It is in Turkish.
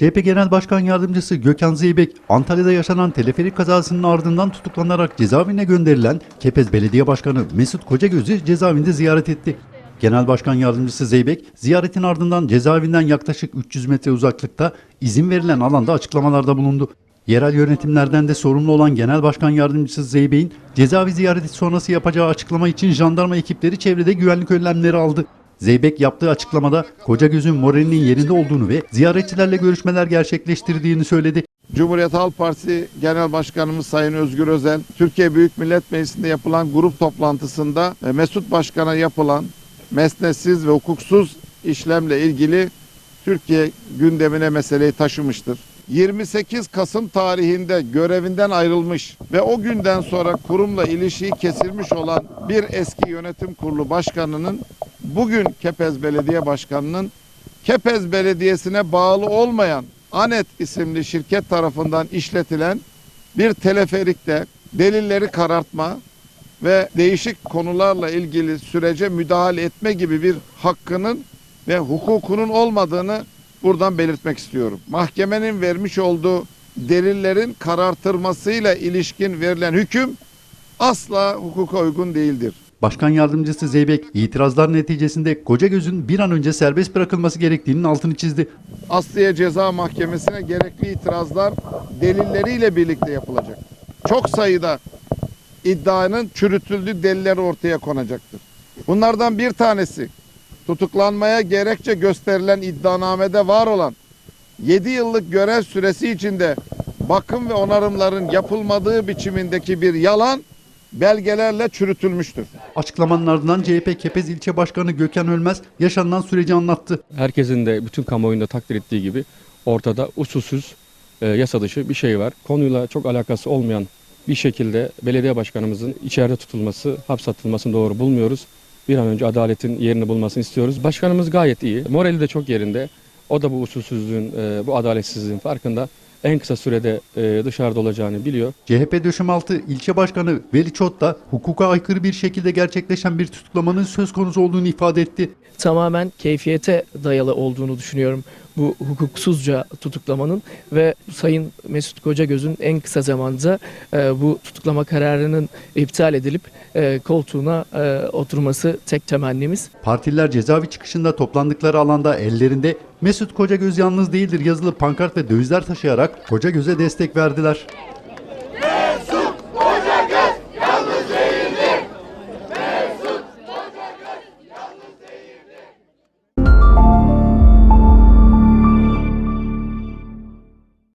CHP Genel Başkan Yardımcısı Gökhan Zeybek, Antalya'da yaşanan teleferik kazasının ardından tutuklanarak cezaevine gönderilen Kepez Belediye Başkanı Mesut Kocagöz'ü cezaevinde ziyaret etti. Genel Başkan Yardımcısı Zeybek, ziyaretin ardından cezaevinden yaklaşık 300 metre uzaklıkta izin verilen alanda açıklamalarda bulundu. Yerel yönetimlerden de sorumlu olan Genel Başkan Yardımcısı Zeybek'in cezaevi ziyareti sonrası yapacağı açıklama için jandarma ekipleri çevrede güvenlik önlemleri aldı. Zeybek yaptığı açıklamada Kocagöz'ün moralinin yerinde olduğunu ve ziyaretçilerle görüşmeler gerçekleştirdiğini söyledi. Cumhuriyet Halk Partisi Genel Başkanımız Sayın Özgür Özel, Türkiye Büyük Millet Meclisi'nde yapılan grup toplantısında e, Mesut Başkan'a yapılan mesnetsiz ve hukuksuz işlemle ilgili Türkiye gündemine meseleyi taşımıştır. 28 Kasım tarihinde görevinden ayrılmış ve o günden sonra kurumla ilişiği kesilmiş olan bir eski yönetim kurulu başkanının bugün Kepez Belediye Başkanı'nın Kepez Belediyesi'ne bağlı olmayan Anet isimli şirket tarafından işletilen bir teleferikte delilleri karartma ve değişik konularla ilgili sürece müdahale etme gibi bir hakkının ve hukukunun olmadığını buradan belirtmek istiyorum. Mahkemenin vermiş olduğu delillerin karartılmasıyla ilişkin verilen hüküm asla hukuka uygun değildir. Başkan Yardımcısı Zeybek, itirazlar neticesinde Kocagöz'ün bir an önce serbest bırakılması gerektiğinin altını çizdi. Asliye Ceza Mahkemesi'ne gerekli itirazlar delilleriyle birlikte yapılacak. Çok sayıda iddianın çürütüldüğü deliller ortaya konacaktır. Bunlardan bir tanesi tutuklanmaya gerekçe gösterilen iddianamede var olan 7 yıllık görev süresi içinde bakım ve onarımların yapılmadığı biçimindeki bir yalan belgelerle çürütülmüştür. Açıklamanın ardından CHP Kepez İlçe Başkanı Gökhan Ölmez yaşanılan süreci anlattı. herkesin de bütün kamuoyunda takdir ettiği gibi ortada usulsüz, e, yasa dışı bir şey var. Konuyla çok alakası olmayan bir şekilde belediye başkanımızın içeride tutulması, hapsatılmasını doğru bulmuyoruz. Bir an önce adaletin yerini bulmasını istiyoruz. Başkanımız gayet iyi, morali de çok yerinde. O da bu usulsüzlüğün, e, bu adaletsizliğin farkında. En kısa sürede e, dışarıda olacağını biliyor. CHP Döşemaltı İlçe Başkanı Veli Çot da hukuka aykırı bir şekilde gerçekleşen bir tutuklamanın söz konusu olduğunu ifade etti. tamamen keyfiyete dayalı olduğunu düşünüyorum bu hukuksuzca tutuklamanın ve Sayın Mesut Kocagöz'ün en kısa zamanda e, bu tutuklama kararının iptal edilip e, koltuğuna e, oturması tek temennimiz. Partililer cezaevi çıkışında toplandıkları alanda ellerinde Mesut Kocagöz yalnız değildir yazılı pankart ve dövizler taşıyarak Kocagöz'e destek verdiler.